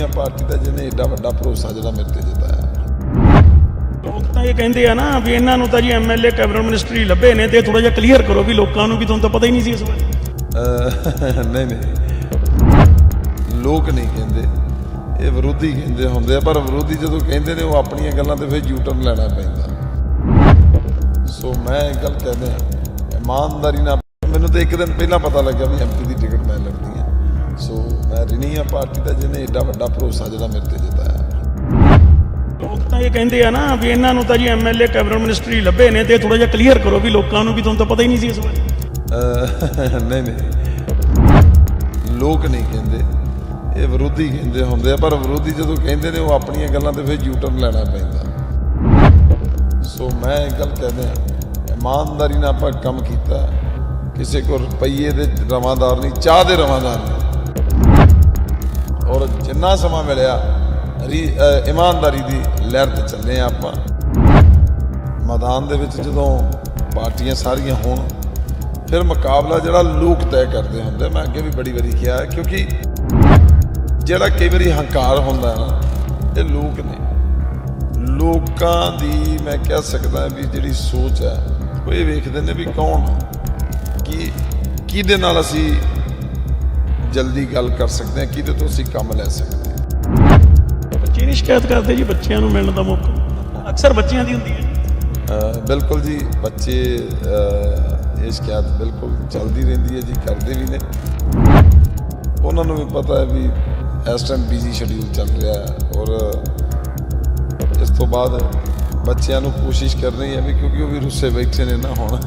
ਆ ਪਾਰਟੀ ਦਾ ਜਿਹਨੇ ਏਡਾ ਵੱਡਾ ਭਰੋਸਾ ਜਿਹੜਾ ਮੇਰੇ ਤੇ ਜਤਾਇਆ ਲੋਕ ਤਾਂ ਇਹ ਕਹਿੰਦੇ ਆ ਨਾ ਵੀ ਇਹਨਾਂ ਨੂੰ ਤਾਂ ਜੀ ਐਮਐਲਏ ਕੈਬਨਿਟ ਮਿਨਿਸਟਰੀ ਲੱਭੇ ਨੇ ਤੇ ਥੋੜਾ ਜਿਹਾ ਕਲੀਅਰ ਕਰੋ ਵੀ ਲੋਕਾਂ ਨੂੰ ਵੀ ਤੁਹਾਨੂੰ ਤਾਂ ਪਤਾ ਹੀ ਨਹੀਂ ਸੀ ਇਸ ਬਾਰੇ। ਨਹੀਂ ਨਹੀਂ। ਲੋਕ ਨਹੀਂ ਕਹਿੰਦੇ। ਇਹ ਵਿਰੋਧੀ ਕਹਿੰਦੇ ਹੁੰਦੇ ਆ ਪਰ ਵਿਰੋਧੀ ਜਦੋਂ ਕਹਿੰਦੇ ਨੇ ਉਹ ਆਪਣੀਆਂ ਗੱਲਾਂ ਤੇ ਫਿਰ ਯੂਟਰਨ ਲੈਣਾ ਪੈਂਦਾ। ਸੋ ਮੈਂ ਇੱਕ ਗੱਲ ਕਹਿੰਦਾ ਇਮਾਨਦਾਰੀ ਨਾਲ ਮੈਨੂੰ ਤਾਂ ਇੱਕ ਦਿਨ ਪਹਿਲਾਂ ਪਤਾ ਲੱਗਿਆ ਵੀ ਐਮਪੀ ਦੀ ਟਿਕਟ ਮੈਂ ਲੜਨੀ ਆ ਸੋ ਰਿਣੀ ਆ ਪਾਰਟੀ ਦਾ ਜਿਹਨੇ ਏਡਾ ਵੱਡਾ ਭਰੋਸਾ ਜਿਹੜਾ ਮੇਰੇ ਤੇ ਜਤਾਇਆ ਲੋਕ ਤਾਂ ਇਹ ਕਹਿੰਦੇ ਆ ਨਾ ਵੀ ਇਹਨਾਂ ਨੂੰ ਤਾਂ ਜੀ ਐਮਐਲਏ ਕੈਬਨਿਟ ਮਿਨਿਸਟਰੀ ਲੱਭੇ ਨੇ ਤੇ ਥੋੜਾ ਜਿਹਾ ਕਲੀਅਰ ਕਰੋ ਵੀ ਲੋਕਾਂ ਨੂੰ ਵੀ ਤੁਹਾਨੂੰ ਤਾਂ ਪਤਾ ਹੀ ਨਹੀਂ ਸੀ ਇਸ ਬਾਰੇ। ਨਹੀਂ ਨਹੀਂ। ਲੋਕ ਨਹੀਂ ਕਹਿੰਦੇ। ਇਹ ਵਿਰੋਧੀ ਕਹਿੰਦੇ ਹੁੰਦੇ ਆ ਪਰ ਵਿਰੋਧੀ ਜਦੋਂ ਕਹਿੰਦੇ ਨੇ ਉਹ ਆਪਣੀਆਂ ਗੱਲਾਂ ਤੇ ਫਿਰ ਯੂਟਰਨ ਲੈਣਾ ਪੈਂਦਾ। ਸੋ ਮੈਂ ਇੱਕ ਗੱਲ ਕਹਿੰਦਾ ਇਮਾਨਦਾਰੀ ਨਾਲ ਆਪਾਂ ਕੰਮ ਕੀਤਾ। ਕਿਸੇ ਕੋਲ ਰੁਪਈਏ ਦੇ ਰਵਾਦਾਰ ਨਹੀਂ ਚਾਹ ਦੇ ਰਵਾਦਾਰ ਨੇ ਔਰ ਜਿੰਨਾ ਸਮਾਂ ਮਿਲਿਆ? ਇਮਾਨਦਾਰੀ ਦੀ ਲਹਿਰ ਤੇ ਚੱਲੇ ਆ ਆਪਾਂ। ਮੈਦਾਨ ਦੇ ਵਿੱਚ ਜਦੋਂ ਪਾਰਟੀਆਂ ਸਾਰੀਆਂ ਹੋਣ, ਫਿਰ ਮੁਕਾਬਲਾ ਜਿਹੜਾ ਲੋਕ ਤੈਅ ਕਰਦੇ ਹੁੰਦੇ, ਮੈਂ ਅੱਗੇ ਵੀ ਬੜੀ ਵਾਰੀ ਕਿਹਾ ਕਿਉਂਕਿ ਜਿਹੜਾ ਕਈ ਵਾਰੀ ਹੰਕਾਰ ਹੁੰਦਾ ਹੈ ਨਾ, ਇਹ ਲੋਕ ਨੇ। ਲੋਕਾਂ ਦੀ ਮੈਂ ਕਹਿ ਸਕਦਾ ਵੀ ਜਿਹੜੀ ਸੋਚ ਹੈ, ਉਹ ਇਹ ਵੇਖਦੇ ਨੇ ਵੀ ਕੌਣ ਕੀ, ਕਿਹਦੇ ਨਾਲ ਅਸੀਂ ਜਲਦੀ ਗੱਲ ਕਰ ਸਕਦੇ ਹਾਂ ਕਿਹਦੇ ਤੋਂ ਅਸੀਂ ਕੰਮ ਲੈ ਸਕਦੇ ਹਾਂ। ਬੱਚੇ ਨਹੀਂ ਸ਼ਿਕਾਇਤ ਕਰਦੇ ਜੀ ਬੱਚਿਆਂ ਨੂੰ ਮਿਲਣ ਦਾ ਮੌਕਾ। ਅਕਸਰ ਬੱਚਿਆਂ ਦੀ ਹੁੰਦੀ ਹੈ। ਬਿਲਕੁਲ ਜੀ ਬੱਚੇ ਇਹ ਸ਼ਿਕਾਇਤ ਬਿਲਕੁਲ ਚੱਲਦੀ ਰਹਿੰਦੀ ਹੈ ਜੀ ਕਰਦੇ ਵੀ ਨੇ। ਉਹਨਾਂ ਨੂੰ ਵੀ ਪਤਾ ਹੈ ਵੀ ਇਸ ਟਾਈਮ ਬਿਜ਼ੀ ਸ਼ਡਿਊਲ ਚੱਲ ਰਿਹਾ ਹੈ ਔਰ ਇਸ ਤੋਂ ਬਾਅਦ ਬੱਚਿਆਂ ਨੂੰ ਕੋਸ਼ਿਸ਼ ਕਰਨੀ ਹੈ ਵੀ ਕਿਉਂਕਿ ਉਹ ਵੀ ਰੁੱਸੇ ਬੈਠੇ ਨੇ ਨਾ ਹੁਣ।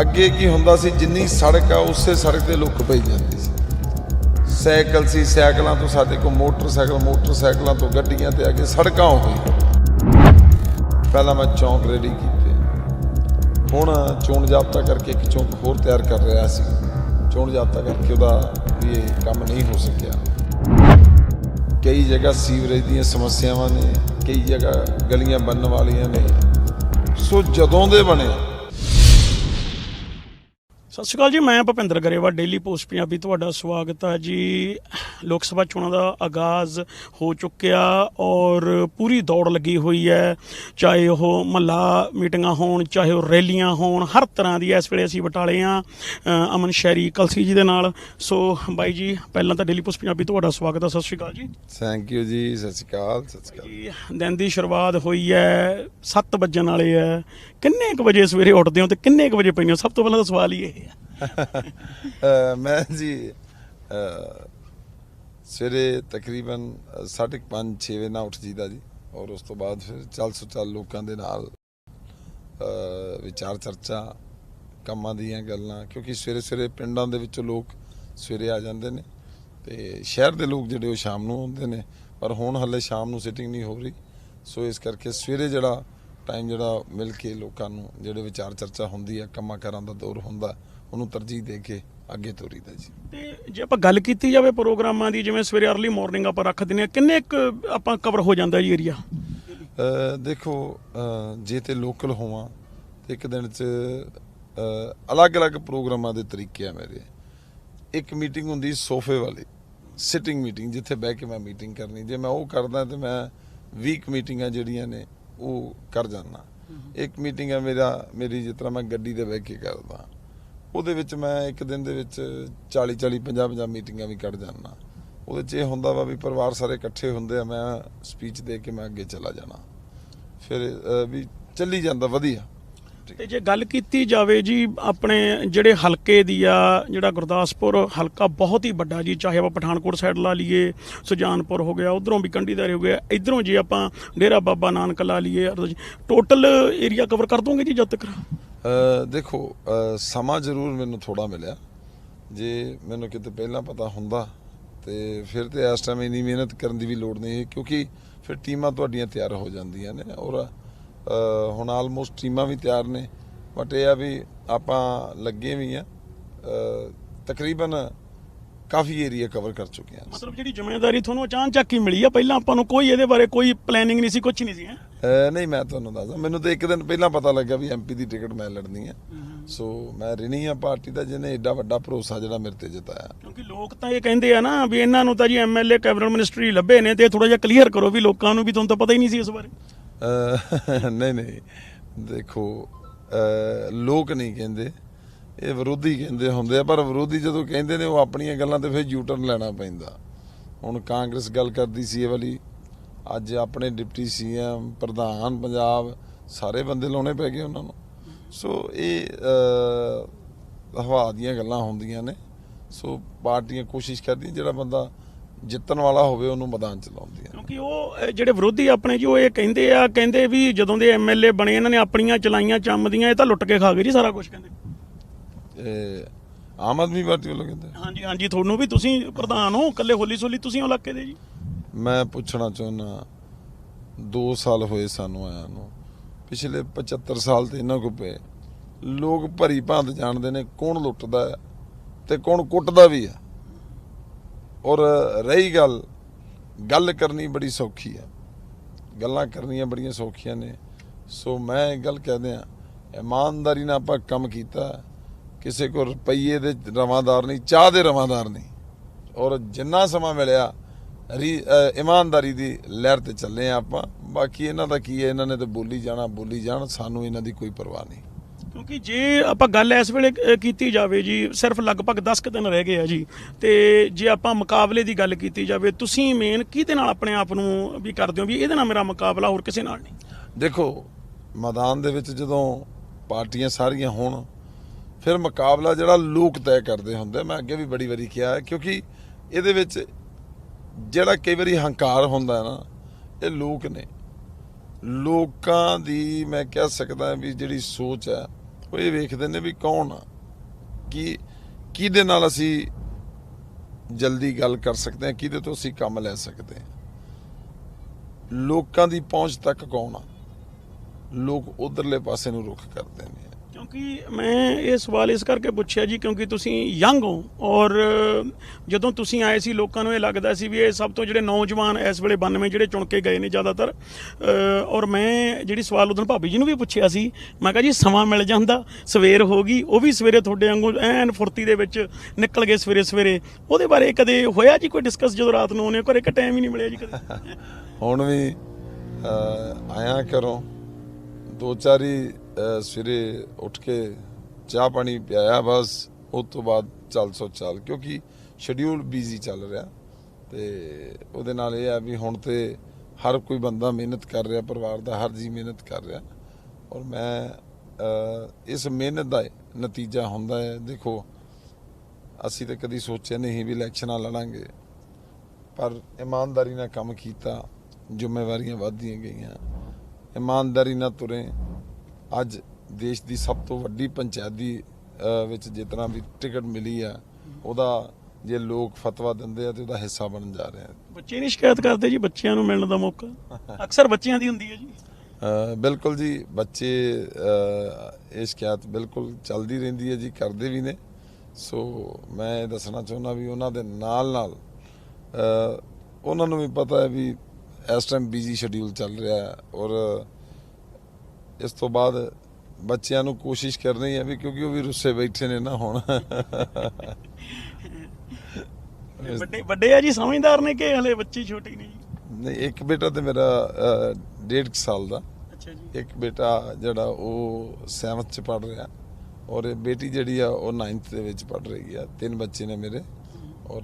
ਅੱਗੇ ਕੀ ਹੁੰਦਾ ਸੀ, ਜਿੰਨੀ ਸੜਕ ਆ, ਉਸੇ ਸੜਕ ਤੇ ਲੁੱਕ ਪਈ ਜਾਂਦੀ ਸੀ। ਸਾਈਕਲ ਸੀ, ਸਾਈਕਲਾਂ ਤੋਂ ਸਾਡੇ ਕੋਲ ਮੋਟਰਸਾਈਕਲ, ਮੋਟਰਸਾਈਕਲਾਂ ਤੋਂ ਗੱਡੀਆਂ ਤੇ ਅੱਗੇ ਸੜਕਾਂ ਹੋ ਗਈਆਂ। ਪਹਿਲਾਂ ਮੈਂ ਚੌਂਕ ਰੈਡੀ ਕੀਤੇ। ਹੁਣ ਚੋਣ ਜਾਬਤਾ ਕਰਕੇ ਇੱਕ ਚੌਂਕ ਹੋਰ ਤਿਆਰ ਕਰ ਰਿਹਾ ਸੀ। ਚੋਣ ਜਾਬਤਾ ਕਰਕੇ ਉਹਦਾ ਵੀ ਇਹ ਕੰਮ ਨਹੀਂ ਹੋ ਸਕਿਆ। ਕਈ ਜਗ੍ਹਾ ਸੀਵਰੇਜ ਦੀਆਂ ਸਮੱਸਿਆਵਾਂ ਨੇ, ਕਈ ਜਗ੍ਹਾ ਗਲੀਆਂ ਬਣਨ ਵਾਲੀਆਂ ਨੇ। ਸੋ ਜਦੋਂ ਦੇ ਬਣੇ ਸਤਿ ਸ਼੍ਰੀ ਅਕਾਲ ਜੀ ਮੈਂ ਭੁਪਿੰਦਰ ਗਰੇਵਾ ਡੇਲੀ ਪੋਸਟ ਪੰਜਾਬੀ ਤੁਹਾਡਾ ਸਵਾਗਤ ਹੈ ਜੀ। ਲੋਕ ਸਭਾ ਚੋਣਾਂ ਦਾ ਆਗਾਜ਼ ਹੋ ਚੁੱਕਿਆ ਔਰ ਪੂਰੀ ਦੌੜ ਲੱਗੀ ਹੋਈ ਹੈ। ਚਾਹੇ ਉਹ ਮਹੱਲਾ ਮੀਟਿੰਗਾਂ ਹੋਣ ਚਾਹੇ ਉਹ ਰੈਲੀਆਂ ਹੋਣ ਹਰ ਤਰ੍ਹਾਂ ਦੀ ਇਸ ਵੇਲੇ ਅਸੀਂ ਬਟਾਲੇ ਆ ਅਮਨ ਸ਼ੈਰੀ ਕਲਸੀ ਜੀ ਦੇ ਨਾਲ। ਸੋ ਬਾਈ ਜੀ ਪਹਿਲਾਂ ਤਾਂ ਡੇਲੀ ਪੋਸਟ ਪੰਜਾਬੀ ਤੁਹਾਡਾ ਸਵਾਗਤ ਹੈ। ਸਤਿ ਸ਼੍ਰੀ ਅਕਾਲ ਜੀ। ਥੈਂਕ ਯੂ ਜੀ ਸਤਿ ਸ਼੍ਰੀ ਅਕਾਲ ਸਤਿ ਸ਼੍ਰੀ ਅਕਾਲ। ਜੀ ਦਿਨ ਦੀ ਸ਼ੁਰੂਆਤ ਹੋਈ ਹੈ 7 ਵੱਜਣ ਵਾਲੇ ਹੈ। ਕਿੰਨੇ ਕੁ ਵਜੇ ਸਵੇਰੇ ਉੱਠਦੇ ਹੋ ਤੇ ਕਿੰਨੇ ਕੁ ਵਜੇ ਪੈਂਦੇ ਹੋ ਸਭ ਤੋਂ ਪਹਿਲਾਂ ਤਾਂ ਸਵਾਲ ਹੀ ਇਹ ਮੈਂ ਜੀ ਸਵੇਰੇ ਤਕਰੀਬਨ 5:30 6 ਵਜੇ ਨਾਲ ਉੱਠ ਜੀਦਾ ਜੀ। ਔਰ ਉਸ ਤੋਂ ਬਾਅਦ ਫਿਰ ਚੱਲ ਸੁਚਲ ਲੋਕਾਂ ਦੇ ਨਾਲ ਵਿਚਾਰ ਚਰਚਾ, ਕੰਮਾਂ ਦੀਆਂ ਗੱਲਾਂ, ਕਿਉਂਕਿ ਸਵੇਰੇ ਸਵੇਰੇ ਪਿੰਡਾਂ ਦੇ ਵਿੱਚੋਂ ਲੋਕ ਸਵੇਰੇ ਆ ਜਾਂਦੇ ਨੇ ਤੇ ਸ਼ਹਿਰ ਦੇ ਲੋਕ ਜਿਹੜੇ ਉਹ ਸ਼ਾਮ ਨੂੰ ਆਉਂਦੇ ਨੇ। ਪਰ ਹੁਣ ਹੱਲੇ ਸ਼ਾਮ ਨੂੰ ਸਿਟਿੰਗ ਨਹੀਂ ਹੋ ਰਹੀ। ਸੋ ਇਸ ਕਰਕੇ ਸਵੇਰੇ ਜਿਹੜਾ ਟਾਈਮ ਜਿਹੜਾ ਮਿਲ ਕੇ ਲੋਕਾਂ ਨੂੰ ਜਿਹੜੇ ਵਿਚਾਰ ਚਰਚਾ ਹੁੰਦੀ ਹੈ ਕੰਮਾਂ ਕਾਰਾਂ ਦਾ ਦੌਰ ਹੁੰਦਾ ਉਹਨੂੰ ਤਰਜੀਹ ਦੇ ਕੇ ਅੱਗੇ ਤੋਰੀਦਾ ਜੀ। ਤੇ ਜੇ ਆਪਾਂ ਗੱਲ ਕੀਤੀ ਜਾਵੇ ਪ੍ਰੋਗਰਾਮਾਂ ਦੀ ਜਿਵੇਂ ਸਵੇਰੇ ਅਰਲੀ ਮਾਰਨਿੰਗ ਆਪਾਂ ਰੱਖ ਦਿੰਦੇ ਆ ਕਿੰਨੇ ਕੁ ਆਪਾਂ ਕਵਰ ਹੋ ਜਾਂਦਾ ਜੀ ਏਰੀਆ ਦੇਖੋ ਜੇ ਤੇ ਲੋਕਲ ਹੋਵਾਂ ਤੇ ਇੱਕ ਦਿਨ ਚ ਅਲੱਗ-ਅਲੱਗ ਪ੍ਰੋਗਰਾਮਾਂ ਦੇ ਤਰੀਕੇ ਆ ਮੇਰੇ। ਇੱਕ ਮੀਟਿੰਗ ਹੁੰਦੀ ਸੋਫੇ ਵਾਲੀ ਸਿਟਿੰਗ ਮੀਟਿੰਗ ਜਿੱਥੇ ਬਹਿ ਕੇ ਮੈਂ ਮੀਟਿੰਗ ਕਰਨੀ। ਜੇ ਮੈਂ ਉਹ ਕਰਦਾ ਤੇ ਮੈਂ ਵੀਕ ਮੀਟਿੰਗਾਂ ਜਿਹੜੀਆਂ ਨੇ ਉਹ ਕਰ ਜਾਂਦਾ। ਇੱਕ ਮੀਟਿੰਗ ਹੈ ਮੇਰਾ ਮੇਰੀ ਜਿਸ ਤਰ੍ਹਾਂ ਮੈਂ ਗੱਡੀ ਤੇ ਬਹਿ ਕੇ ਕਰਦਾ। ਉਹਦੇ ਵਿੱਚ ਮੈਂ ਇੱਕ ਦਿਨ ਦੇ ਵਿੱਚ 40 40 50 50 ਮੀਟਿੰਗਾਂ ਵੀ ਕੱਢ ਜਾਂਦਾ। ਉਹਦੇ 'ਚ ਇਹ ਹੁੰਦਾ ਵਾ ਵੀ ਪਰਿਵਾਰ ਸਾਰੇ ਇਕੱਠੇ ਹੁੰਦੇ ਆ, ਮੈਂ ਸਪੀਚ ਦੇ ਕੇ ਮੈਂ ਅੱਗੇ ਚਲਾ ਜਾਣਾ। ਫਿਰ ਵੀ ਚੱਲੀ ਜਾਂਦਾ ਵਧੀਆ। ਤੇ ਜੇ ਗੱਲ ਕੀਤੀ ਜਾਵੇ ਜੀ, ਆਪਣੇ ਜਿਹੜੇ ਹਲਕੇ ਦੀ ਆ, ਜਿਹੜਾ ਗੁਰਦਾਸਪੁਰ ਹਲਕਾ ਬਹੁਤ ਹੀ ਵੱਡਾ ਜੀ, ਚਾਹੇ ਆਪਾਂ ਪਠਾਨਕੋਟ ਸਾਈਡ ਲਾ ਲਈਏ, ਸੁਜਾਨਪੁਰ ਹੋ ਗਿਆ, ਉਧਰੋਂ ਵੀ ਕੰਡੀਦਾਰ ਹੋ ਗਿਆ, ਇਧਰੋਂ ਜੇ ਆਪਾਂ ਡੇਰਾ ਬਾਬਾ ਨਾਨਕ ਲਾ ਲਈਏ ਟੋਟਲ ਏਰੀਆ ਕਵਰ ਕਰ ਦੋਗੇ ਜੀ ਜਦ ਤੱਕ? ਦੇਖੋ ਸਮਾਂ ਜ਼ਰੂਰ ਮੈਨੂੰ ਥੋੜਾ ਮਿਲਿਆ। ਜੇ ਮੈਨੂੰ ਕਿਤੇ ਪਹਿਲਾਂ ਪਤਾ ਹੁੰਦਾ, ਤੇ ਫਿਰ ਤੇ ਇਸ ਟਾਈਮ ਇੰਨੀ ਮਿਹਨਤ ਕਰਨ ਦੀ ਵੀ ਲੋੜ ਨਹੀਂ ਹੈ ਕਿਉਂਕਿ ਫਿਰ ਟੀਮਾਂ ਤੁਹਾਡੀਆਂ ਤਿਆਰ ਹੋ ਜਾਂਦੀਆਂ ਨੇ ਔਰ ਹੁਣ ਆਲਮੋਸਟ ਟੀਮਾਂ ਵੀ ਤਿਆਰ ਨੇ। ਬਟ ਇਹ ਆ ਵੀ ਆਪਾਂ ਲੱਗੇ ਵੀ ਆ ਤਕਰੀਬਨ ਕਾਫੀ ਏਰੀਆ ਕਵਰ ਕਰ ਚੁੱਕੇ ਹਾਂ ਮਤਲਬ ਜਿਹੜੀ ਜ਼ਿੰਮੇਵਾਰੀ ਤੁਹਾਨੂੰ ਅਚਾਨਚੱਕ ਹੀ ਮਿਲੀ ਆ ਪਹਿਲਾਂ ਆਪਾਂ ਨੂੰ ਕੋਈ ਇਹਦੇ ਬਾਰੇ ਕੋਈ ਪਲੈਨਿੰਗ ਨਹੀਂ ਸੀ ਕੁਝ ਨਹੀਂ ਸੀ? ਅਹ ਨਹੀਂ ਮੈਂ ਤੁਹਾਨੂੰ ਦੱਸਦਾ ਮੈਨੂੰ ਤਾਂ ਇੱਕ ਦਿਨ ਪਹਿਲਾਂ ਪਤਾ ਲੱਗਾ ਵੀ ਐਮਪੀ ਦੀ ਟਿਕਟ ਮੈਂ ਲੜਨੀ ਹੈ ਸੋ ਮੈਂ ਰਿਣੀ ਆ ਪਾਰਟੀ ਦਾ ਜਿਹਨੇ ਏਡਾ ਵੱਡਾ ਭਰੋਸਾ ਜਿਹੜਾ ਮੇਰੇ ਤੇ ਜਿਤਾਇਆ। ਕਿਉਂਕਿ ਲੋਕ ਤਾਂ ਇਹ ਕਹਿੰਦੇ ਆ ਨਾ ਵੀ ਇਹਨਾਂ ਨੂੰ ਤਾਂ ਜੀ ਐਮਐਲਏ ਕੈਬਨਿਟ ਮਿਨਿਸਟਰੀ ਲੱਭੇ ਨੇ ਤੇ ਥੋੜਾ ਜਿਹਾ ਕਲੀਅਰ ਕਰੋ ਵੀ ਲੋਕਾਂ ਨੂੰ ਵੀ ਤੁਹਾਨੂੰ ਤਾਂ ਪਤਾ ਹੀ ਨਹੀਂ ਸੀ ਇਸ ਬਾਰੇ। ਅਹ ਨਹੀਂ ਨਹੀਂ। ਦੇਖੋ ਅਹ ਲੋਕ ਨਹੀਂ ਕਹਿੰਦੇ ਇਹ ਵਿਰੋਧੀ ਕਹਿੰਦੇ ਹੁੰਦੇ ਆ ਪਰ ਵਿਰੋਧੀ ਜਦੋਂ ਕਹਿੰਦੇ ਨੇ ਉਹ ਆਪਣੀਆਂ ਗੱਲਾਂ ਤੇ ਫਿਰ ਯੂਟਰਨ ਲੈਣਾ ਪੈਂਦਾ। ਹੁਣ ਕਾਂਗਰਸ ਗੱਲ ਕਰਦੀ ਸੀ ਇਹ ਵਾਲੀ ਅੱਜ ਆਪਣੇ ਡਿਪਟੀ ਸੀਐਮ ਪ੍ਰਧਾਨ ਪੰਜਾਬ ਸਾਰੇ ਬੰਦੇ ਲਾਉਣੇ ਪੈ ਗਏ ਉਹਨਾਂ ਨੂੰ। ਸੋ ਇਹ ਹਵਾ ਦੀਆਂ ਗੱਲਾਂ ਹੁੰਦੀਆਂ ਨੇ। ਸੋ ਪਾਰਟੀਆਂ ਕੋਸ਼ਿਸ਼ ਕਰਦੀਆਂ ਜਿਹੜਾ ਬੰਦਾ ਜਿੱਤਣ ਵਾਲਾ ਹੋਵੇ ਉਹਨੂੰ ਮੈਦਾਨ ਚ ਲਾਉਂਦੀਆਂ। ਕਿਉਂਕਿ ਉਹ ਅਹ, ਜਿਹੜੇ ਵਿਰੋਧੀ ਆਪਣੇ ਜੀ ਉਹ ਇਹ ਕਹਿੰਦੇ ਆ ਕਹਿੰਦੇ ਵੀ ਜਦੋਂ ਦੇ ਐਮਐਲਏ ਬਣੇ ਇਹਨਾਂ ਨੇ ਆਪਣੀਆਂ ਚਲਾਈਆਂ ਚੰਮਦੀਆਂ ਇਹ ਤਾਂ ਲੁੱਟ ਕੇ ਖਾ ਗਏ ਜੀ ਸਾਰਾ ਕੁਝ ਕਹਿੰਦੇ। ਆਮ ਆਦਮੀ ਪਾਰਟੀ ਵੱਲੋਂ ਕਹਿੰਦੇ ਹਾਂਜੀ ਹਾਂਜੀ ਤੁਹਾਨੂੰ ਵੀ ਤੁਸੀਂ ਪ੍ਰਧਾਨ ਹੋ ਇਕੱਲੇ ਹੋਲੀ ਸੋਲੀ ਤੁਸੀਂ ਹੋ ਇਲਾਕੇ ਦੇ ਜੀ? ਮੈਂ ਪੁੱਛਣਾ ਚਾਹੁੰਦਾ 2 ਸਾਲ ਹੋਏ ਸਾਨੂੰ ਆਇਆ ਨੂੰ ਪਿਛਲੇ 75 ਸਾਲ ਤੇ ਇਹਨਾਂ ਕੋ ਪਏ ਲੋਕ ਭਰੀ ਭਾਂਤ ਜਾਣਦੇ ਨੇ ਕੌਣ ਲੁੱਟਦਾ ਹੈ ਤੇ ਕੌਣ ਕੁੱਟਦਾ ਵੀ ਹੈ। ਔਰ ਰਹੀ ਗੱਲ ਗੱਲ ਕਰਨੀ ਬੜੀ ਸੌਖੀ ਹੈ ਗੱਲਾਂ ਕਰਨੀਆਂ ਬੜੀਆਂ ਸੌਖੀਆਂ ਨੇ ਸੋ ਮੈਂ ਇਹ ਗੱਲ ਕਹਦੇ ਆ ਇਮਾਨਦਾਰੀ ਨਾਲ ਆਪਾਂ ਕੰਮ ਕੀਤਾ ਕਿਸੇ ਕੋ ਰੁਪਈਏ ਦੇ ਰਵਾਦਾਰ ਨਹੀਂ ਚਾਹ ਦੇ ਰਵਾਦਾਰ ਨਹੀਂ। ਔਰ ਜਿੰਨਾ ਸਮਾਂ ਮਿਲਿਆ ਇਮਾਨਦਾਰੀ ਦੀ ਲਹਿਰ ਤੇ ਚੱਲੇ ਆ ਆਪਾਂ। ਬਾਕੀ ਇਹਨਾਂ ਦਾ ਕੀ ਹੈ ਇਹਨਾਂ ਨੇ ਤੇ ਬੋਲੀ ਜਾਣਾ ਬੋਲੀ ਜਾਣ ਸਾਨੂੰ ਇਹਨਾਂ ਦੀ ਕੋਈ ਪਰਵਾਹ ਨਹੀਂ। ਕਿਉਂਕਿ ਜੇ ਆਪਾਂ ਗੱਲ ਇਸ ਵੇਲੇ ਕੀਤੀ ਜਾਵੇ ਜੀ ਸਿਰਫ ਲਗਭਗ 10 ਕੁ ਦਿਨ ਰਹਿ ਗਏ ਆ ਜੀ ਤੇ ਜੇ ਆਪਾਂ ਮੁਕਾਬਲੇ ਦੀ ਗੱਲ ਕੀਤੀ ਜਾਵੇ ਤੁਸੀਂ ਮੇਨ ਕਿਹਦੇ ਨਾਲ ਆਪਣੇ ਆਪ ਨੂੰ ਵੀ ਕਰਦੇ ਹੋ ਵੀ ਇਹਦੇ ਨਾਲ ਮੇਰਾ ਮੁਕਾਬਲਾ ਹੋਰ ਕਿਸੇ ਨਾਲ ਨਹੀਂ? ਦੇਖੋ ਮੈਦਾਨ ਦੇ ਵਿੱਚ ਜਦੋਂ ਪਾਰਟੀਆਂ ਸਾਰੀਆਂ ਹੋਣ ਫਿਰ ਮੁਕਾਬਲਾ ਜਿਹੜਾ ਲੋਕ ਤੈਅ ਕਰਦੇ ਹੁੰਦੇ ਮੈਂ ਅੱਗੇ ਵੀ ਬੜੀ ਵਾਰੀ ਕਿਹਾ ਹੈ, ਕਿਉਂਕਿ ਇਹਦੇ ਵਿੱਚ ਜਿਹੜਾ ਕਈ ਵਾਰੀ ਹੰਕਾਰ ਹੁੰਦਾ ਨਾ, ਇਹ ਲੋਕ ਨੇ। ਲੋਕਾਂ ਦੀ ਮੈਂ ਕਹਿ ਸਕਦਾ ਵੀ ਜਿਹੜੀ ਸੋਚ ਹੈ, ਉਹ ਇਹ ਵੇਖਦੇ ਨੇ ਵੀ ਕੌਣ ਆ। ਕੀ, ਕਿਹਦੇ ਨਾਲ ਅਸੀਂ ਜਲਦੀ ਗੱਲ ਕਰ ਸਕਦੇ ਹਾਂ, ਕਿਹਦੇ ਤੋਂ ਅਸੀਂ ਕੰਮ ਲੈ ਸਕਦੇ ਹਾਂ। ਲੋਕਾਂ ਦੀ ਪਹੁੰਚ ਤੱਕ ਕੌਣ ਆ? ਲੋਕ ਉਧਰਲੇ ਪਾਸੇ ਨੂੰ ਰੁਖ ਕਰਦੇ ਨੇ। ਕਿਉਂਕਿ ਮੈਂ ਇਹ ਸਵਾਲ ਇਸ ਕਰਕੇ ਪੁੱਛਿਆ ਜੀ, ਕਿਉਂਕਿ ਤੁਸੀਂ ਯੰਗ ਹੋ ਔਰ ਜਦੋਂ ਤੁਸੀਂ ਆਏ ਸੀ, ਲੋਕਾਂ ਨੂੰ ਇਹ ਲੱਗਦਾ ਸੀ ਵੀ ਇਹ ਸਭ ਤੋਂ ਜਿਹੜੇ ਨੌਜਵਾਨ ਇਸ ਵੇਲੇ 92 ਜਿਹੜੇ ਚੁਣ ਕੇ ਗਏ ਨੇ ਜ਼ਿਆਦਾਤਰ ਔਰ ਮੈਂ ਜਿਹੜੀ ਸਵਾਲ ਉਦੋਂ ਭਾਬੀ ਜੀ ਨੂੰ ਵੀ ਪੁੱਛਿਆ ਸੀ, ਮੈਂ ਕਿਹਾ ਜੀ, ਸਮਾਂ ਮਿਲ ਜਾਂਦਾ, ਸਵੇਰ ਹੋ ਗਈ, ਉਹ ਵੀ ਸਵੇਰੇ ਤੁਹਾਡੇ ਵਾਂਗੂ ਐਨ ਫੁਰਤੀ ਦੇ ਵਿੱਚ ਨਿਕਲ ਗਏ ਸਵੇਰੇ ਸਵੇਰੇ, ਉਹਦੇ ਬਾਰੇ ਕਦੇ ਹੋਇਆ ਜੀ ਕੋਈ ਡਿਸਕਸ ਜਦੋਂ ਰਾਤ ਨੂੰ ਆਉਂਦੇ ਘਰੇ ਕਿ ਟਾਈਮ ਹੀ ਨਹੀਂ ਮਿਲਿਆ ਜੀ ਕਦੇ? ਹੁਣ ਵੀ ਆਇਆ ਕਰੋ ਦੋ ਚਾਰੀ ਸਵੇਰੇ ਉੱਠ ਕੇ ਚਾਹ ਪਾਣੀ ਪਿਆਇਆ, ਬਸ ਉਸ ਤੋਂ ਬਾਅਦ ਚੱਲ ਸੋ ਚੱਲ, ਕਿਉਂਕਿ ਸ਼ਡਿਊਲ ਬੀਜ਼ੀ ਚੱਲ ਰਿਹਾ। ਤੇ ਉਹਦੇ ਨਾਲ ਇਹ ਆ ਵੀ ਹੁਣ ਤੇ ਹਰ ਕੋਈ ਬੰਦਾ ਮਿਹਨਤ ਕਰ ਰਿਹਾ, ਪਰਿਵਾਰ ਦਾ ਹਰ ਜੀ ਮਿਹਨਤ ਕਰ ਰਿਹਾ। ਔਰ ਮੈਂ ਇਸ ਮਿਹਨਤ ਦਾ ਨਤੀਜਾ ਹੁੰਦਾ ਹੈ। ਦੇਖੋ, ਅਸੀਂ ਤਾਂ ਕਦੀ ਸੋਚਿਆ ਨਹੀਂ ਵੀ ਇਲੈਕਸ਼ਨਾਂ ਲੜਾਂਗੇ। ਪਰ ਇਮਾਨਦਾਰੀ ਨਾਲ ਕੰਮ ਕੀਤਾ, ਜ਼ਿੰਮੇਵਾਰੀਆਂ ਵਧਦੀਆਂ ਗਈਆਂ। ਇਮਾਨਦਾਰੀ ਨਾਲ ਤੁਰੇ ਅੱਜ ਦੇਸ਼ ਦੀ ਸਭ ਤੋਂ ਵੱਡੀ ਪੰਚਾਇਤ ਦੀ ਵਿੱਚ ਜਿਤਨਾ ਵੀ ਟਿਕਟ ਮਿਲੀ ਆ ਉਹਦਾ ਜੇ ਲੋਕ ਫਤਵਾ ਦਿੰਦੇ ਆ ਤੇ ਉਹਦਾ ਹਿੱਸਾ ਬਣ ਜਾ ਰਹੇ। ਆ ਬੱਚੇ ਨਹੀਂ ਸ਼ਿਕਾਇਤ ਕਰਦੇ ਜੀ? ਬੱਚਿਆਂ ਨੂੰ ਮਿਲਣ ਦਾ ਮੌਕਾ? ਅਕਸਰ ਬੱਚਿਆਂ ਦੀ ਹੁੰਦੀ ਹੈ ਜੀ। ਬਿਲਕੁਲ ਜੀ ਬੱਚੇ ਇਹ ਸ਼ਿਕਾਇਤ ਬਿਲਕੁਲ ਚੱਲਦੀ ਰਹਿੰਦੀ ਹੈ ਜੀ ਕਰਦੇ ਵੀ ਨੇ। ਸੋ ਮੈਂ ਇਹ ਦੱਸਣਾ ਚਾਹੁੰਦਾ ਵੀ ਉਹਨਾਂ ਦੇ ਨਾਲ ਨਾਲ ਉਹਨਾਂ ਨੂੰ ਵੀ ਪਤਾ ਹੈ ਵੀ ਇਸ ਟਾਈਮ ਬਿਜ਼ੀ ਸ਼ਡਿਊਲ ਚੱਲ ਰਿਹਾ ਹੈ ਔਰ ਇਸ ਤੋਂ ਬਾਅਦ ਬੱਚਿਆਂ ਨੂੰ ਕੋਸ਼ਿਸ਼ ਕਰਨੀ ਹੈ ਵੀ ਕਿਉਂਕਿ ਉਹ ਵੀ ਰੁੱਸੇ ਬੈਠੇ ਨੇ ਨਾ ਹੁਣ। ਵੱਡੇ ਵੱਡੇ ਆ ਜੀ ਸਮਝਦਾਰ ਨੇ ਕਿ ਹਲੇ ਬੱਚੇ ਛੋਟੇ ਨੇ ਜੀ? ਨਹੀਂ ਇੱਕ ਬੇਟਾ ਤੇ ਮੇਰਾ ਅਹ, ਡੇਢ ਕੁ ਸਾਲ ਦਾ। ਅੱਛਾ ਜੀ। ਇੱਕ ਬੇਟਾ ਜਿਹੜਾ ਉਹ 7th ਚ ਪੜ ਰਿਹਾ ਔਰ ਇਹ ਬੇਟੀ ਜਿਹੜੀ ਆ ਉਹ 9th ਦੇ ਵਿੱਚ ਪੜ ਰਹੀ ਆ। ਤਿੰਨ ਬੱਚੇ ਨੇ ਮੇਰੇ ਔਰ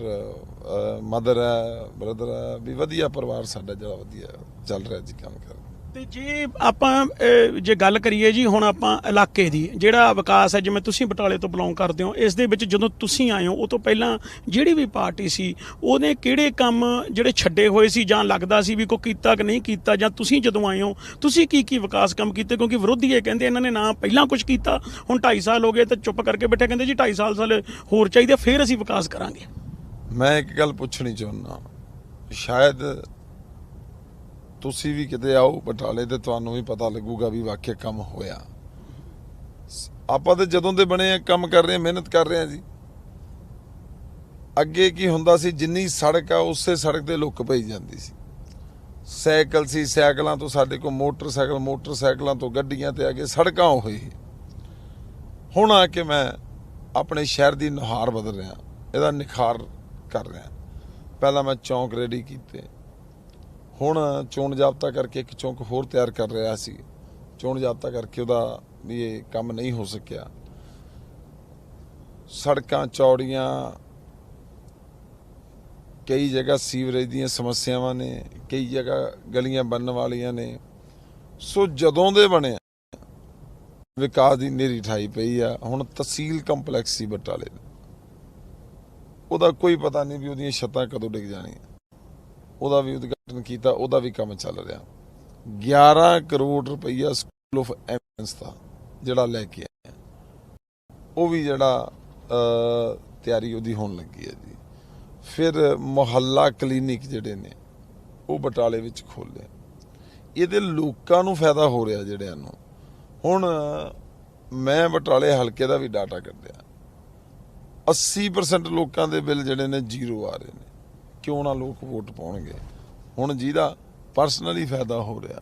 ਮਦਰ ਹੈ ਬ੍ਰਦਰ ਹੈ ਵੀ ਵਧੀਆ ਪਰਿਵਾਰ ਸਾਡਾ ਜਿਹੜਾ ਵਧੀਆ ਚੱਲ ਰਿਹਾ ਜੀ ਕੰਮ ਕਰ ਤੇ ਜੇ ਆਪਾਂ ਜੇ ਗੱਲ ਕਰੀਏ ਜੀ ਹੁਣ ਆਪਾਂ ਇਲਾਕੇ ਦੀ, ਜਿਹੜਾ ਵਿਕਾਸ ਹੈ, ਜਿਵੇਂ ਤੁਸੀਂ ਬਟਾਲੇ ਤੋਂ ਬਿਲੋਂਗ ਕਰਦੇ ਹੋ, ਇਸ ਦੇ ਵਿੱਚ ਜਦੋਂ ਤੁਸੀਂ ਆਏ ਹੋ, ਉਹ ਤੋਂ ਪਹਿਲਾਂ ਜਿਹੜੀ ਵੀ ਪਾਰਟੀ ਸੀ, ਉਹਨੇ ਕਿਹੜੇ ਕੰਮ ਜਿਹੜੇ ਛੱਡੇ ਹੋਏ ਸੀ, ਜਾਂ ਲੱਗਦਾ ਸੀ ਵੀ ਕੋਈ ਕੀਤਾ ਕਿ ਨਹੀਂ ਕੀਤਾ, ਜਾਂ ਤੁਸੀਂ ਜਦੋਂ ਆਏ ਹੋ, ਤੁਸੀਂ ਕੀ ਕੀ ਵਿਕਾਸ ਕੰਮ ਕੀਤੇ? ਕਿਉਂਕਿ ਵਿਰੋਧੀ ਇਹ ਕਹਿੰਦੇ ਇਹਨਾਂ ਨੇ ਨਾ ਪਹਿਲਾਂ ਕੁਝ ਕੀਤਾ, ਹੁਣ 2.5 ਸਾਲ ਹੋ ਗਏ ਤੇ ਚੁੱਪ ਕਰਕੇ ਬੈਠੇ, ਕਹਿੰਦੇ ਜੀ 2.5 ਸਾਲ ਸਾਲ ਹੋਰ ਚਾਹੀਦੇ, ਫਿਰ ਅਸੀਂ ਵਿਕਾਸ ਕਰਾਂਗੇ। ਮੈਂ ਇੱਕ ਗੱਲ ਪੁੱਛਣੀ ਚਾਹੁੰਦਾ ਸ਼ਾਇਦ ਤੁਸੀਂ ਵੀ ਕਿਤੇ ਆਓ, ਬਟਾਲੇ ਤੇ ਤੁਹਾਨੂੰ ਵੀ ਪਤਾ ਲੱਗੂਗਾ ਵੀ ਵਾਕਿਆ ਕੰਮ ਹੋਇਆ। ਸ- ਆਪਾਂ ਤੇ ਜਦੋਂ ਦੇ ਬਣੇ ਆ, ਕੰਮ ਕਰ ਰਹੇ ਆ, ਮਿਹਨਤ ਕਰ ਰਹੇ ਆ ਜੀ। ਅੱਗੇ ਕੀ ਹੁੰਦਾ ਸੀ, ਜਿੰਨੀ ਸੜਕ ਆ, ਉਸੇ ਸੜਕ ਤੇ ਲੁੱਕ ਪਈ ਜਾਂਦੀ ਸੀ। ਸਾਈਕਲ ਸੀ, ਸਾਈਕਲਾਂ ਤੋਂ ਸਾਡੇ ਕੋਲ ਮੋਟਰਸਾਈਕਲ, ਮੋਟਰਸਾਈਕਲਾਂ ਤੋਂ ਗੱਡੀਆਂ ਤੇ ਅੱਗੇ ਸੜਕਾਂ ਹੋਈ ਹੁਣ ਆ ਕੇ ਮੈਂ ਆਪਣੇ ਸ਼ਹਿਰ ਦੀ ਨੁਹਾਰ ਬਦਲ ਰਿਹਾ, ਇਹਦਾ ਨਿਖਾਰ ਕਰ ਰਿਹਾ। ਪਹਿਲਾਂ ਮੈਂ ਚੌਂਕ ਰੈਡੀ ਕੀਤੇ ਹੁਣ ਚੋਣ ਜਾਬਤਾ ਕਰਕੇ ਇੱਕ ਚੌਂਕ ਹੋਰ ਤਿਆਰ ਕਰ ਰਿਹਾ ਸੀ। ਚੋਣ ਜਾਬਤਾ ਕਰਕੇ ਉਹਦਾ ਵੀ ਇਹ ਕੰਮ ਨਹੀਂ ਹੋ ਸਕਿਆ। ਸੜਕਾਂ, ਚੌੜੀਆਂ, ਕਈ ਜਗ੍ਹਾ ਸੀਵਰੇਜ ਦੀਆਂ ਸਮੱਸਿਆਵਾਂ ਨੇ, ਕਈ ਜਗ੍ਹਾ ਗਲੀਆਂ ਬਣਨ ਵਾਲੀਆਂ ਨੇ। ਸੋ ਜਦੋਂ ਦੇ ਬਣੇ ਵਿਕਾਸ ਦੀ ਨੇਰੀ ਠਾਈ ਪਈ ਆ। ਹੁਣ ਤਹਿਸੀਲ ਕੰਪਲੈਕਸ ਸੀ ਬਟਾਲੇ ਦਾ। ਉਹਦਾ ਕੋਈ ਪਤਾ ਨਹੀਂ ਵੀ ਉਹਦੀਆਂ ਛੱਤਾਂ ਕਦੋਂ ਡਿੱਗ ਜਾਣੀਆਂ। ਉਹਦਾ ਵੀ ਉਦਘਾਟਨ ਕੀਤਾ, ਉਹਦਾ ਵੀ ਕੰਮ ਚੱਲ ਰਿਹਾ। 11 ਕਰੋੜ ਰੁਪਈਆ ਸਕੂਲ ਆਫ ਐਮਿਨੈਂਸ ਦਾ ਜਿਹੜਾ ਲੈ ਕੇ ਆਇਆ। ਉਹ ਵੀ ਜਿਹੜਾ ਤਿਆਰੀ ਉਹਦੀ ਹੋਣ ਲੱਗੀ ਹੈ ਜੀ। ਫਿਰ ਮੁਹੱਲਾ ਕਲੀਨਿਕ ਜਿਹੜੇ ਨੇ, ਉਹ ਬਟਾਲੇ ਵਿੱਚ ਖੋਲੇ ਇਹਦੇ ਲੋਕਾਂ ਨੂੰ ਫਾਇਦਾ ਹੋ ਰਿਹਾ ਜਿਹੜਿਆਂ ਨੂੰ। ਹੁਣ ਮੈਂ ਬਟਾਲੇ ਹਲਕੇ ਦਾ ਵੀ ਡਾਟਾ ਕੱਢਿਆ। 80% ਲੋਕਾਂ ਦੇ ਬਿੱਲ ਜਿਹੜੇ ਨੇ ਜ਼ੀਰੋ ਆ ਰਹੇ ਨੇ। ਕਿਉਂ ਨਾ ਲੋਕ ਵੋਟ ਪਾਉਣਗੇ? ਹੁਣ ਜਿਹਦਾ ਪਰਸਨਲੀ ਫਾਇਦਾ ਹੋ ਰਿਹਾ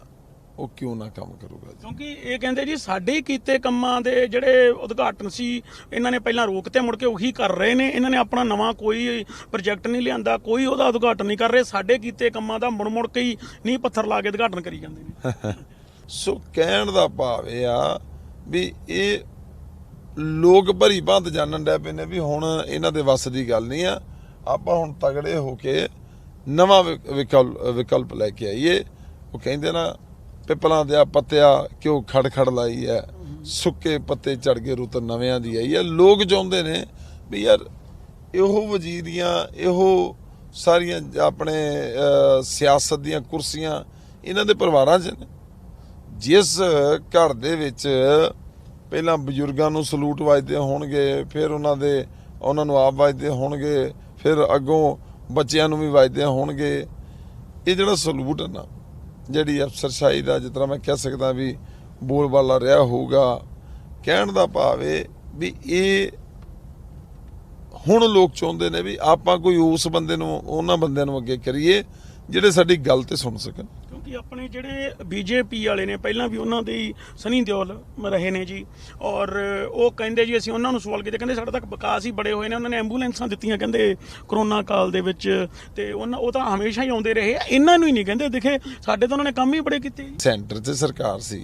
ਉਹ ਕਿਉਂ ਨਾ ਕੰਮ ਕਰੂਗਾ ਜੀ? ਕਿਉਂਕਿ ਇਹ ਕਹਿੰਦੇ ਜੀ ਸਾਡੇ ਕੀਤੇ ਕੰਮਾਂ ਦੇ ਜਿਹੜੇ ਉਦਘਾਟਨ ਸੀ ਇਹਨਾਂ ਨੇ ਪਹਿਲਾਂ ਰੋਕਤੇ ਮੁੜ ਕੇ ਉਹੀ ਕਰ ਰਹੇ ਨੇ। ਇਹਨਾਂ ਨੇ ਆਪਣਾ ਨਵਾਂ ਕੋਈ ਪ੍ਰੋਜੈਕਟ ਨਹੀਂ ਲਿਆਂਦਾ ਕੋਈ ਉਹਦਾ ਉਦਘਾਟਨ ਨਹੀਂ ਕਰ ਰਹੇ। ਸਾਡੇ ਕੀਤੇ ਕੰਮਾਂ ਦਾ ਮੁੜ ਮੁੜ ਕੇ ਹੀ ਨੀਂਹ ਪੱਥਰ ਲਾ ਕੇ ਉਦਘਾਟਨ ਕਰੀ ਜਾਂਦੇ ਨੇ। ਸੋ ਕਹਿਣ ਦਾ ਭਾਵ ਇਹ ਆ ਵੀ ਇਹ ਲੋਕ ਭਰੀ ਬੰਦ ਜਾਣਨ ਡੈ ਪਏ ਨੇ ਵੀ ਹੁਣ ਇਹਨਾਂ ਦੇ ਵੱਸ ਦੀ ਗੱਲ ਨਹੀਂ ਆ। ਆਪਾਂ ਹੁਣ ਤਗੜੇ ਹੋ ਕੇ ਨਵਾਂ ਵਿਕ- ਵਿਕਲਪ ਵਿਕਲਪ ਲੈ ਕੇ ਆਈਏ। ਉਹ ਕਹਿੰਦੇ ਨਾ, ਪਿੱਪਲਾਂ ਦੇ ਪੱਤਿਆ ਕਿਉਂ ਖੜ ਖੜ ਲਾਈ ਹੈ ਸੁੱਕੇ ਪੱਤੇ ਝੜ ਕੇ ਰੁੱਤ ਨਵਿਆਂ ਦੀ ਆਈ ਹੈ ਲੋਕ ਚਾਹੁੰਦੇ ਨੇ ਵੀ ਯਾਰ ਇਹੋ ਵਜ਼ੀਰੀਆਂ, ਇਹੋ ਸਾਰੀਆਂ ਆਪਣੇ ਸਿਆਸਤ ਦੀਆਂ ਕੁਰਸੀਆਂ ਇਹਨਾਂ ਦੇ ਪਰਿਵਾਰਾਂ 'ਚ ਨੇ। ਜਿਸ ਘਰ ਦੇ ਵਿੱਚ ਪਹਿਲਾਂ ਬਜ਼ੁਰਗਾਂ ਨੂੰ ਸਲੂਟ ਵੱਜਦੇ ਹੋਣਗੇ, ਫਿਰ ਉਹਨਾਂ ਦੇ, ਉਹਨਾਂ ਨੂੰ ਆਪ ਵੱਜਦੇ ਹੋਣਗੇ ਫਿਰ ਅੱਗੋਂ ਬੱਚਿਆਂ ਨੂੰ ਵੀ ਵੱਜਦੇ ਹੋਣਗੇ। ਇਹ ਜਿਹੜਾ ਸਲੂਟ ਹੈ ਨਾ, ਜਿਹੜੀ ਅਫਸਰਸ਼ਾਹੀ ਦਾ ਜਿਸ ਤਰ੍ਹਾਂ ਮੈਂ ਕਹਿ ਸਕਦਾ ਵੀ ਬੋਲਬਾਲਾ ਰਿਹਾ ਹੋਊਗਾ, ਕਹਿਣ ਦਾ ਭਾਵ ਇਹ ਵੀ ਇਹ ਹੁਣ ਲੋਕ ਚਾਹੁੰਦੇ ਨੇ ਵੀ ਆਪਾਂ ਕੋਈ ਉਸ ਬੰਦੇ ਨੂੰ, ਉਹਨਾਂ ਬੰਦਿਆਂ ਨੂੰ ਅੱਗੇ ਕਰੀਏ, ਜਿਹੜੇ ਸਾਡੀ ਗੱਲ ਤੇ ਸੁਣ ਸਕਣ। ਕਿਉਂਕਿ ਆਪਣੇ ਜਿਹੜੇ ਬੀਜੇਪੀ ਵਾਲੇ ਨੇ ਪਹਿਲਾਂ ਵੀ ਉਹਨਾਂ ਦੇ ਹੀ ਸਨੀ ਦਿਓਲ ਰਹੇ ਨੇ ਜੀ। ਔਰ ਉਹ ਕਹਿੰਦੇ ਜੀ ਅਸੀਂ ਉਹਨਾਂ ਨੂੰ ਸਵਾਲ ਕੀਤੇ ਕਹਿੰਦੇ ਸਾਡੇ ਤੱਕ ਵਿਕਾਸ ਹੀ ਬੜੇ ਹੋਏ ਨੇ ਉਹਨਾਂ ਨੇ ਐਂਬੂਲੈਂਸਾਂ ਦਿੱਤੀਆਂ ਕਹਿੰਦੇ ਕਰੋਨਾ ਕਾਲ ਦੇ ਵਿੱਚ। ਤੇ ਉਹਨਾਂ ਉਹ ਤਾਂ ਹਮੇਸ਼ਾ ਹੀ ਆਉਂਦੇ ਰਹੇ। ਇਹਨਾਂ ਨੂੰ ਹੀ ਨਹੀਂ ਕਹਿੰਦੇ। ਦਿਖੇ ਸਾਡੇ ਤਾਂ ਉਹਨਾਂ ਨੇ ਕੰਮ ਹੀ ਬੜੇ ਕੀਤੇ ਸੈਂਟਰ 'ਚ ਸਰਕਾਰ ਸੀ।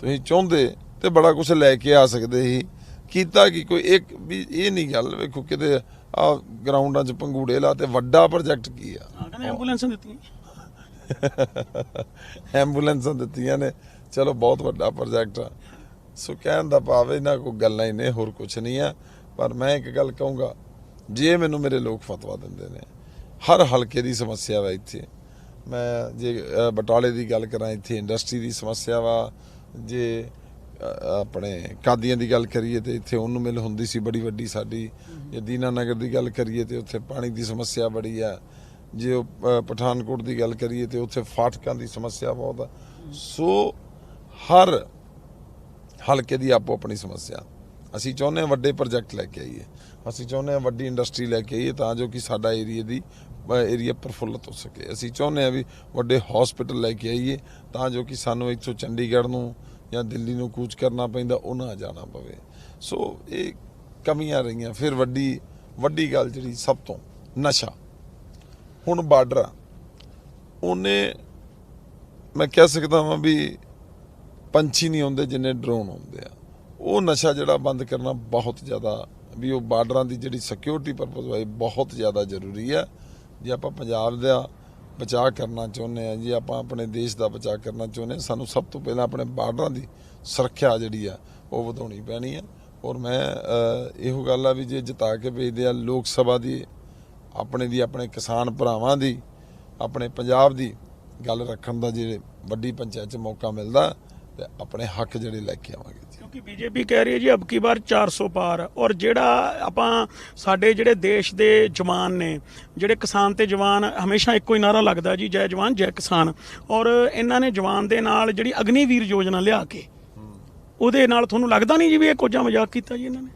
ਤੁਸੀਂ ਚਾਹੁੰਦੇ ਤੇ ਬੜਾ ਕੁਝ ਲੈ ਕੇ ਆ ਸਕਦੇ ਸੀ। ਕੀਤਾ ਕਿ ਕੋਈ? ਇੱਕ ਵੀ ਇਹ ਨਹੀਂ ਗੱਲ ਵੇਖੋ ਕਿਤੇ ਆ ਗਰਾਊਂਡਾਂ 'ਚ ਪੰਗੂੜੇ ਲਾ ਤੇ ਵੱਡਾ ਪ੍ਰੋਜੈਕਟ ਕੀ ਆ? ਕਹਿੰਦੇ ਐਂਬੂਲੈਂਸਾਂ ਦਿੱਤੀਆਂ ਐਂਬੂਲੈਂਸਾਂ ਦਿੱਤੀਆਂ ਨੇ। ਚਲੋ, ਬਹੁਤ ਵੱਡਾ ਪ੍ਰੋਜੈਕਟ ਆ। ਸੋ ਕਹਿਣ ਦਾ ਭਾਵ ਇਹਨਾਂ ਕੋ ਗੱਲਾਂ ਹੀ ਨੇ, ਹੋਰ ਕੁਝ ਨਹੀਂ ਆ। ਪਰ ਮੈਂ ਇੱਕ ਗੱਲ ਕਹੂੰਗਾ, ਜੇ ਮੈਨੂੰ ਮੇਰੇ ਲੋਕ ਫਤਵਾ ਦਿੰਦੇ ਨੇ, ਹਰ ਹਲਕੇ ਦੀ ਸਮੱਸਿਆ ਵਾ ਇੱਥੇ। ਮੈਂ ਜੇ ਬਟਾਲੇ ਦੀ ਗੱਲ ਕਰਾਂ, ਇੱਥੇ ਇੰਡਸਟਰੀ ਦੀ ਸਮੱਸਿਆ ਵਾ। ਜੇ ਆਪਣੇ ਕਾਦੀਆਂ ਦੀ ਗੱਲ ਕਰੀਏ ਤੇ ਇੱਥੇ ਉਹਨੂੰ ਮਿਲ ਹੁੰਦੀ ਸੀ ਬੜੀ ਵੱਡੀ ਸਾਡੀ। ਜੇ ਦੀਨਾ ਨਗਰ ਦੀ ਗੱਲ ਕਰੀਏ ਤੇ ਉੱਥੇ ਪਾਣੀ ਦੀ ਸਮੱਸਿਆ ਬੜੀ ਆ। ਜੇ ਉਹ, ਪਠਾਨਕੋਟ ਦੀ ਗੱਲ ਕਰੀਏ ਤੇ ਉੱਥੇ ਫਾਟਕਾਂ ਦੀ ਸਮੱਸਿਆ ਬਹੁਤ ਆ। ਸੋ ਹਰ ਹਲਕੇ ਦੀ ਆਪੋ ਆਪਣੀ ਸਮੱਸਿਆ। ਅਸੀਂ ਚਾਹੁੰਦੇ ਹਾਂ ਵੱਡੇ ਪ੍ਰੋਜੈਕਟ ਲੈ ਕੇ ਆਈਏ। ਅਸੀਂ ਚਾਹੁੰਦੇ ਹਾਂ ਵੱਡੀ ਇੰਡਸਟਰੀ ਲੈ ਕੇ ਆਈਏ ਤਾਂ ਜੋ ਕਿ ਸਾਡਾ ਏਰੀਆ ਦੀ ਏਰੀਆ ਪ੍ਰਫੁੱਲਤ ਹੋ ਸਕੇ। ਅਸੀਂ ਚਾਹੁੰਦੇ ਹਾਂ ਵੀ ਵੱਡੇ ਹਸਪੀਟਲ ਲੈ ਕੇ ਆਈਏ ਤਾਂ ਜੋ ਕਿ ਸਾਨੂੰ ਇੱਥੋਂ ਚੰਡੀਗੜ੍ਹ ਨੂੰ ਜਾਂ ਦਿੱਲੀ ਨੂੰ ਕੂਚ ਕਰਨਾ ਪੈਂਦਾ ਉਹ ਨਾ ਜਾਣਾ ਪਵੇ। ਸੋ ਇਹ ਕਮੀਆਂ ਰਹੀਆਂ। ਫਿਰ ਵੱਡੀ ਵੱਡੀ ਗੱਲ ਜਿਹੜੀ ਸਭ ਤੋਂ ਨਸ਼ਾ। ਹੁਣ ਬਾਰਡਰ ਆ। ਉਹਨੇ, ਮੈਂ ਕਹਿ ਸਕਦਾ ਹਾਂ ਵੀ ਪੰਛੀ ਨਹੀਂ ਹੁੰਦੇ ਜਿੰਨੇ ਡਰੋਨ ਹੁੰਦੇ ਆ। ਉਹ ਨਸ਼ਾ ਜਿਹੜਾ ਬੰਦ ਕਰਨਾ ਬਹੁਤ ਜ਼ਿਆਦਾ, ਵੀ ਉਹ ਬਾਰਡਰਾਂ ਦੀ ਜਿਹੜੀ ਸਿਕਿਉਰਿਟੀ ਪਰਪਸ ਵਾਈ ਬਹੁਤ ਜ਼ਿਆਦਾ ਜ਼ਰੂਰੀ ਹੈ ਜੇ ਆਪਾਂ ਪੰਜਾਬ ਦਾ ਬਚਾਅ ਕਰਨਾ ਚਾਹੁੰਦੇ ਆ, ਜੇ ਆਪਾਂ ਆਪਣੇ ਦੇਸ਼ ਦਾ ਬਚਾਅ ਕਰਨਾ ਚਾਹੁੰਦੇ ਹਾਂ ਸਾਨੂੰ ਸਭ ਤੋਂ ਪਹਿਲਾਂ ਆਪਣੇ ਬਾਰਡਰਾਂ ਦੀ ਸੁਰੱਖਿਆ ਜਿਹੜੀ ਆ, ਉਹ ਵਧਾਉਣੀ ਪੈਣੀ ਆ। ਔਰ ਮੈਂ ਇਹੋ ਗੱਲ ਆ ਵੀ ਜੇ ਜਿਤਾ ਕੇ ਭੇਜਦੇ ਆ, ਲੋਕ ਸਭਾ ਦੀ ਆਪਣੇ ਦੀ ਆਪਣੇ ਕਿਸਾਨ ਭਰਾਵਾਂ ਦੀ ਆਪਣੇ ਪੰਜਾਬ ਦੀ ਗੱਲ ਰੱਖਣ ਦਾ ਜਿਹੜੇ ਵੱਡੀ ਪੰਚਾਇਤ 'ਚ ਮੌਕਾ ਮਿਲਦਾ ਤੇ ਆਪਣੇ ਹੱਕ ਜਿਹੜੇ ਲੈ ਕੇ ਆਵਾਂਗੇ ਕਿਉਂਕਿ ਬੀਜੇਪੀ ਕਹਿ ਰਹੀ ਹੈ ਜੀ ਅਬਕੀ ਵਾਰ 400 ਪਾਰ। ਔਰ ਜਿਹੜਾ ਆਪਾਂ ਸਾਡੇ ਜਿਹੜੇ ਦੇਸ਼ ਦੇ ਜਵਾਨ ਨੇ ਜਿਹੜੇ ਕਿਸਾਨ ਤੇ ਜਵਾਨ ਹਮੇਸ਼ਾ ਇੱਕੋ ਹੀ ਨਾਰਾ ਲੱਗਦਾ ਜੀ ਜੈ ਜਵਾਨ ਜੈ ਕਿਸਾਨ। ਔਰ ਇਹਨਾਂ ਨੇ ਜਵਾਨ ਦੇ ਨਾਲ ਜਿਹੜੀ ਅਗਨੀਵੀਰ ਯੋਜਨਾ ਲਿਆ ਕੇ ਉਹਦੇ ਨਾਲ ਤੁਹਾਨੂੰ ਲੱਗਦਾ ਨਹੀਂ ਜੀ ਵੀ ਇਹ ਕੋਝਾ ਮਜ਼ਾਕ ਕੀਤਾ ਜੀ ਇਹਨਾਂ ਨੇ?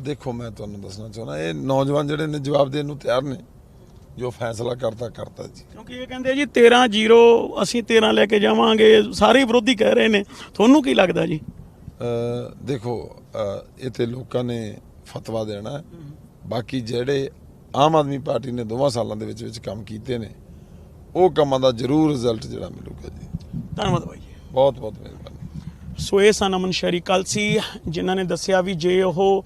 ਦੇਖੋ ਮੈਂ ਤੁਹਾਨੂੰ ਦੱਸਣਾ ਚਾਹੁੰਦਾ ਇਹ ਨੌਜਵਾਨ ਜਿਹੜੇ ਨੇ ਜਵਾਬ ਦੇਣ ਨੂੰ ਤਿਆਰ ਨੇ ਜੋ ਫੈਸਲਾ ਕਰਤਾ ਕਰਤਾ ਜੀ। ਕਿਉਂਕਿ ਇਹ ਕਹਿੰਦੇ ਜੀ 13 0 ਅਸੀਂ 13 ਲੈ ਕੇ ਜਾਵਾਂਗੇ ਸਾਰੇ ਵਿਰੋਧੀ ਕਹਿ ਰਹੇ ਨੇ। ਤੁਹਾਨੂੰ ਕੀ ਲੱਗਦਾ ਜੀ? ਦੇਖੋ ਇਹ ਤੇ ਲੋਕਾਂ ਨੇ ਫਤਵਾ ਦੇਣਾ। ਬਾਕੀ ਜਿਹੜੇ ਆਮ ਆਦਮੀ ਪਾਰਟੀ ਨੇ ਦੋਵਾਂ ਸਾਲਾਂ ਦੇ ਵਿੱਚ ਵਿੱਚ ਕੰਮ ਕੀਤੇ ਨੇ ਉਹ ਕੰਮਾਂ ਦਾ ਜ਼ਰੂਰ ਰਿਜ਼ਲਟ ਜਿਹੜਾ ਮਿਲੂਗਾ ਜੀ। ਧੰਨਵਾਦ ਬਾਈ ਜੀ। ਬਹੁਤ ਬਹੁਤ ਮਿਹਰਬਾਨੀ। ਸੋ ਇਹ ਸਨ ਅਮਨ ਸ਼ਹਿਰੀ ਕੱਲ ਸੀ, ਜਿਨ੍ਹਾਂ ਨੇ ਦੱਸਿਆ ਵੀ ਜੇ ਉਹ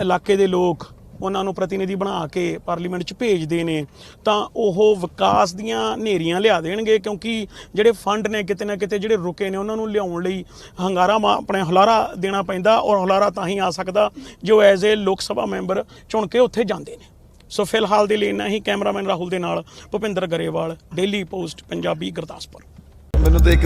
ਇਲਾਕੇ ਦੇ ਲੋਕ ਉਹਨਾਂ ਨੂੰ ਪ੍ਰਤੀਨਿਧੀ ਬਣਾ ਕੇ ਪਾਰਲੀਮੈਂਟ 'ਚ ਭੇਜਦੇ ਨੇ, ਤਾਂ ਉਹ ਵਿਕਾਸ ਦੀਆਂ ਨੇਰੀਆਂ ਲਿਆ ਦੇਣਗੇ, ਕਿਉਂਕਿ ਜਿਹੜੇ ਫੰਡ ਨੇ ਕਿਤੇ ਨਾ ਕਿਤੇ ਜਿਹੜੇ ਰੁਕੇ ਨੇ, ਉਹਨਾਂ ਨੂੰ ਲਿਆਉਣ ਲਈ ਹੰਗਾਰਾ ਮਾ- ਆਪਣੇ ਹੁਲਾਰਾ ਦੇਣਾ ਪੈਂਦਾ ਔਰ ਹੁਲਾਰਾ ਤਾਂ ਹੀ ਆ ਸਕਦਾ ਜੋ ਐਜ਼ ਏ ਲੋਕ ਸਭਾ ਮੈਂਬਰ ਚੁਣ ਕੇ ਉੱਥੇ ਜਾਂਦੇ ਨੇ। ਸੋ ਫਿਲਹਾਲ ਦੇ ਲਈ ਇੰਨਾ ਹੀ, ਕੈਮਰਾਮੈਨ ਰਾਹੁਲ ਦੇ ਨਾਲ ਭੁਪਿੰਦਰ ਗਰੇਵਾਲ, ਡੇਲੀ ਪੋਸਟ, ਪੰਜਾਬੀ ਗੁਰਦਾਸਪੁਰ। ਮੈਨੂੰ ਤਾਂ ਇੱਕ